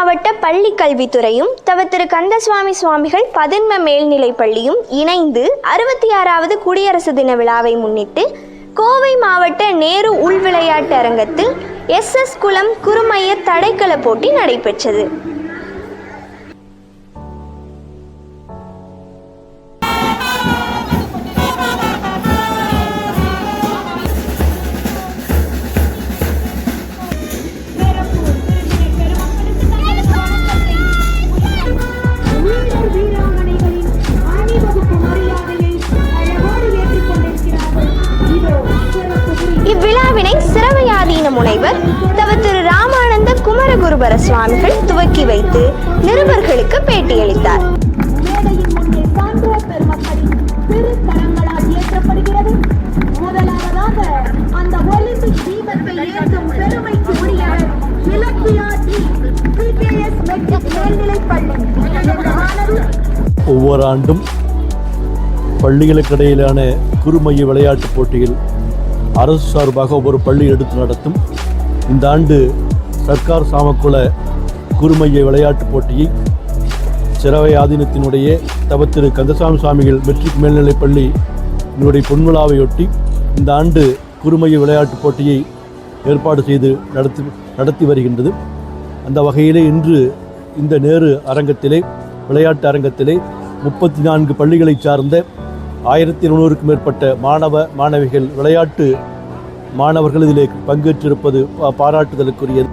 மாவட்ட பள்ளி கல்வித்துறையும் தவ திரு கந்தசுவாமி சுவாமிகள் பதின்ம மேல்நிலைப் பள்ளியும் இணைந்து அறுபத்தி ஆறாவது குடியரசு தின விழாவை முன்னிட்டு கோவை மாவட்ட நேரு உள் விளையாட்டு அரங்கத்தில் எஸ் எஸ் குளம் குறுமைய தடைக்கல போட்டி நடைபெற்றது. முனைவர் தவ திரு ராமானந்த குமரகுருபர சுவாமிகள் துவக்கி வைத்து நிருபர்களுக்கு பேட்டியளித்தார். ஒவ்வொரு ஆண்டும் பள்ளிகளுக்கு இடையிலான குறுமைய விளையாட்டுப் போட்டிகள் அரசு சார்பாக ஒவ்வொரு பள்ளி எடுத்து நடத்தும் இந்த ஆண்டு சர்க்கார் சாமக்குள குறுமைய விளையாட்டுப் போட்டியை சிறவை ஆதீனத்தினுடைய தவ திரு கந்தசாமி சுவாமிகள் மெட்ரிக் மேல்நிலைப் பள்ளி இதனுடைய பொன்விழாவையொட்டி இந்த ஆண்டு குறுமைய விளையாட்டுப் போட்டியை ஏற்பாடு செய்து நடத்தி நடத்தி வருகின்றது. அந்த வகையிலே இன்று இந்த நேரு அரங்கத்திலே விளையாட்டு அரங்கத்திலே முப்பத்தி நான்கு பள்ளிகளைச் சார்ந்த ஆயிரத்தி இருநூறுக்கும் மேற்பட்ட மாணவ மாணவிகள் விளையாட்டு மாணவர்கள் இதிலே பங்கேற்றிருப்பது பாராட்டுதலுக்குரியது.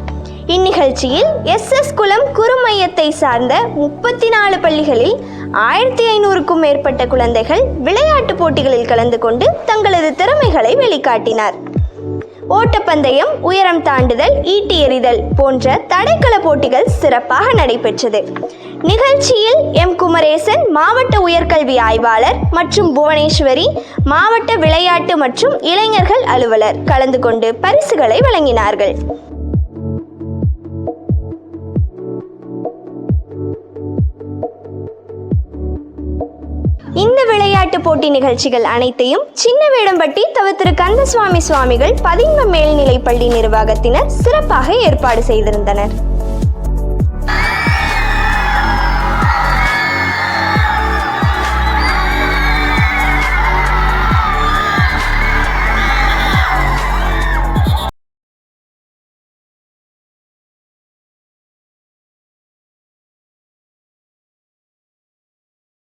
இந்நிகழ்ச்சியில் எஸ் எஸ் குளம் குறுமையத்தை சார்ந்த முப்பத்தி நாலு பள்ளிகளில் ஆயிரத்தி ஐநூறுக்கும் மேற்பட்ட குழந்தைகள் விளையாட்டுப் போட்டிகளில் கலந்து கொண்டு தங்களது திறமைகளை வெளிக்காட்டினார். ஓட்டப்பந்தயம் உயரம் தாண்டுதல் ஈட்டி எறிதல் போன்ற தடைக்கல போட்டிகள் சிறப்பாக நடைபெற்றது. நிகழ்ச்சியில் எம் குமரேசன் மாவட்ட உயர்கல்வி ஆய்வாளர் மற்றும் புவனேஸ்வரி மாவட்ட விளையாட்டு மற்றும் இளைஞர்கள் அலுவலர் கலந்து கொண்டு பரிசுகளை வழங்கினார்கள். விளையாட்டு போட்டி நிகழ்ச்சிகள் அனைத்தையும் சின்ன வேடம்பட்டி தவ திரு கந்தசுவாமி சுவாமிகள் பதின்ம மேல்நிலைப் பள்ளி நிர்வாகத்தினர் சிறப்பாக ஏற்பாடு செய்திருந்தனர்.